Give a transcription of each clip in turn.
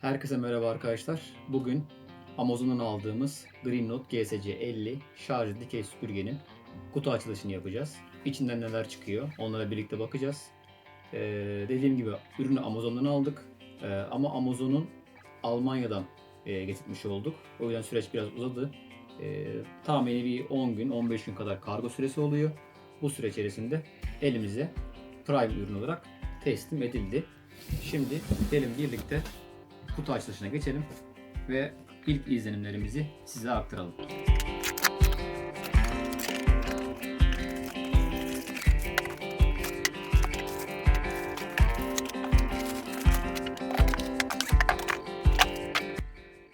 Herkese merhaba arkadaşlar. Bugün Amazon'dan aldığımız Green Note GSC 50 şarj dikey süpürgenin kutu açılışını yapacağız. İçinden neler çıkıyor onlara birlikte bakacağız. Ee, dediğim gibi ürünü Amazon'dan aldık. Ee, ama Amazon'un Almanya'dan e, getirmiş olduk. O yüzden süreç biraz uzadı. Ee, tahmini bir 10 gün 15 gün kadar kargo süresi oluyor. Bu süre içerisinde elimize Prime ürün olarak teslim edildi. Şimdi gelin birlikte kutu açılışına geçelim ve ilk izlenimlerimizi size aktaralım.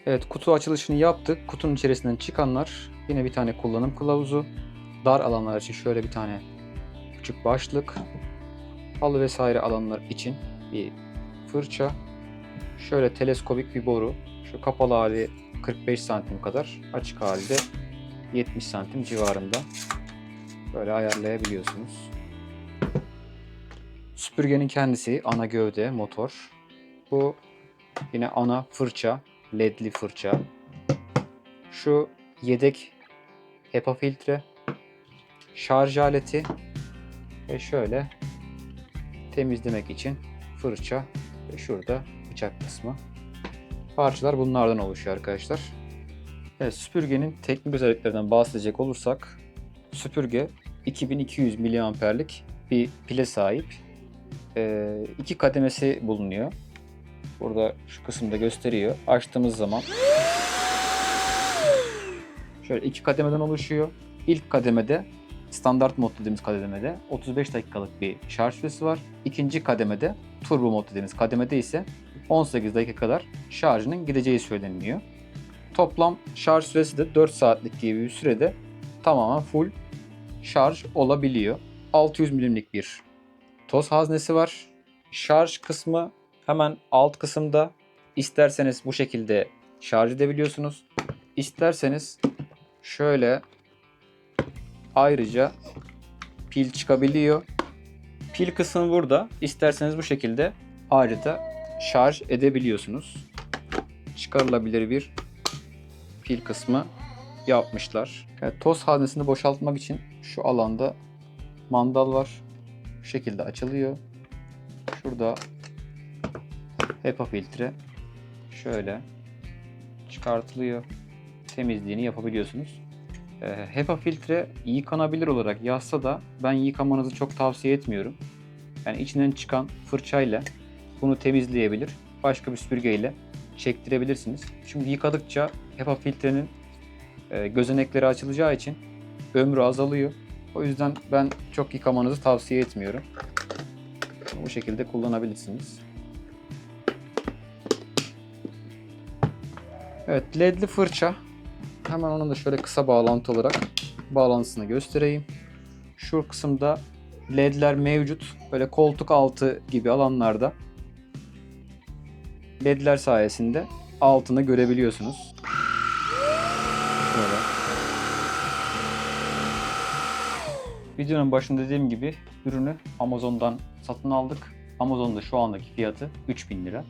Evet kutu açılışını yaptık. Kutunun içerisinden çıkanlar yine bir tane kullanım kılavuzu. Dar alanlar için şöyle bir tane küçük başlık. Halı vesaire alanlar için bir fırça. Şöyle teleskobik bir boru. Şu kapalı hali 45 santim kadar. Açık hali de 70 santim civarında. Böyle ayarlayabiliyorsunuz. Süpürgenin kendisi ana gövde, motor. Bu yine ana fırça, ledli fırça. Şu yedek HEPA filtre, şarj aleti ve şöyle temizlemek için fırça ve şurada bıçak kısmı. Parçalar bunlardan oluşuyor arkadaşlar. Evet, süpürgenin teknik özelliklerinden bahsedecek olursak süpürge 2200 miliamperlik bir pile sahip. Ee, iki kademesi bulunuyor. Burada şu kısımda gösteriyor. Açtığımız zaman şöyle iki kademeden oluşuyor. İlk kademede standart mod dediğimiz kademede 35 dakikalık bir şarj süresi var. İkinci kademede turbo mod dediğimiz kademede ise 18 dakika kadar şarjının gideceği söyleniliyor. Toplam şarj süresi de 4 saatlik gibi bir sürede tamamen full şarj olabiliyor. 600 milimlik bir toz haznesi var. Şarj kısmı hemen alt kısımda. İsterseniz bu şekilde şarj edebiliyorsunuz. İsterseniz şöyle ayrıca pil çıkabiliyor. Pil kısmı burada. İsterseniz bu şekilde ayrıca şarj edebiliyorsunuz. Çıkarılabilir bir pil kısmı yapmışlar. Evet, toz haznesini boşaltmak için şu alanda mandal var. Bu şekilde açılıyor. Şurada HEPA filtre şöyle çıkartılıyor. Temizliğini yapabiliyorsunuz. E, HEPA filtre yıkanabilir olarak yazsa da ben yıkamanızı çok tavsiye etmiyorum. Yani içinden çıkan fırçayla bunu temizleyebilir. Başka bir süpürgeyle çektirebilirsiniz. Çünkü yıkadıkça HEPA filtrenin e, gözenekleri açılacağı için ömrü azalıyor. O yüzden ben çok yıkamanızı tavsiye etmiyorum. Bu şekilde kullanabilirsiniz. Evet ledli fırça. Hemen onun da şöyle kısa bağlantı olarak bağlantısını göstereyim. Şu kısımda ledler mevcut. Böyle koltuk altı gibi alanlarda ledler sayesinde altını görebiliyorsunuz. Şöyle. Videonun başında dediğim gibi ürünü Amazon'dan satın aldık. Amazon'da şu andaki fiyatı 3000 lira.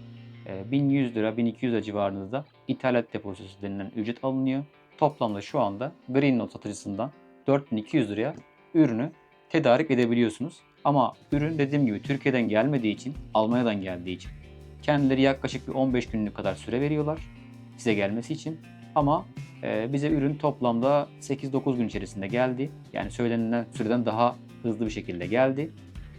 Ee, 1100 lira, 1200 lira civarında da ithalat depozitosu denilen ücret alınıyor. Toplamda şu anda Green Note satıcısından 4200 liraya ürünü tedarik edebiliyorsunuz. Ama ürün dediğim gibi Türkiye'den gelmediği için, Almanya'dan geldiği için kendileri yaklaşık bir 15 günlük kadar süre veriyorlar size gelmesi için. Ama e, bize ürün toplamda 8-9 gün içerisinde geldi. Yani söylenilen süreden daha hızlı bir şekilde geldi.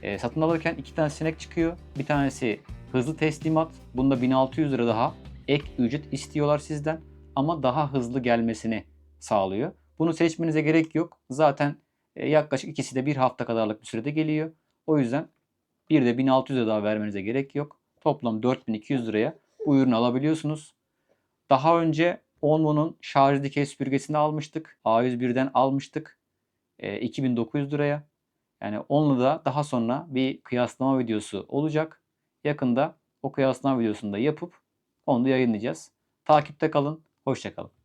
E, satın alırken iki tane sinek çıkıyor. Bir tanesi hızlı teslimat. Bunda 1600 lira daha ek ücret istiyorlar sizden. Ama daha hızlı gelmesini sağlıyor. Bunu seçmenize gerek yok. Zaten e, yaklaşık ikisi de bir hafta kadarlık bir sürede geliyor. O yüzden bir de 1600 lira daha vermenize gerek yok. Toplam 4200 liraya bu ürünü alabiliyorsunuz. Daha önce Onvo'nun şarj dikey süpürgesini almıştık. A101'den almıştık. E, 2900 liraya. Yani onunla da daha sonra bir kıyaslama videosu olacak. Yakında o kıyaslama videosunu da yapıp onu da yayınlayacağız. Takipte kalın. Hoşçakalın.